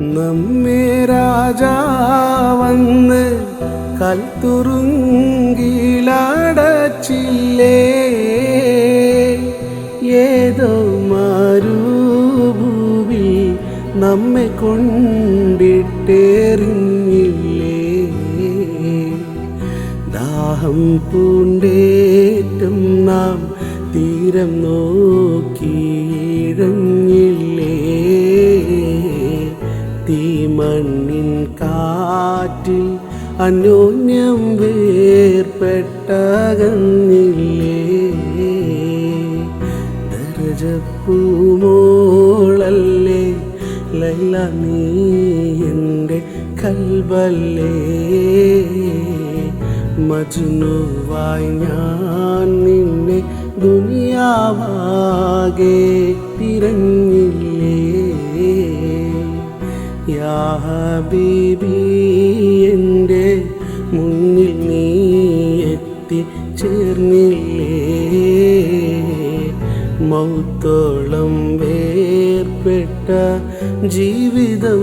നമ്മെ രാജാവന്ന് കൽത്തുറുങ്കിലടച്ചില്ലേ? ഏതോ മരുഭൂവി നമ്മെ കൊണ്ടിട്ടേറിഞ്ഞില്ലേ? ദാഹം പൂണ്ടേറ്റും നാം തീരം നോക്കിയിഴഞ്ഞില്ലേ തീമണ്ണിൻ കാറ്റിൽ അന്യോന്യം വേർപ്പെട്ടകന്നില്ലേ? ദരജപ്പൂമോളല്ലേ? ലൈല നീ എന്റെ കൽബല്ലേ? മജ്നുവായി ഞാൻ നിന്നെ ദുനിയാവാകെ തിരഞ്ഞില്ലേ യാ എന്റെ മുന്നിൽ നീ എത്തി ചേർന്നില്ലേ? മൗത്തോളം വേർപ്പെട്ട ജീവിതം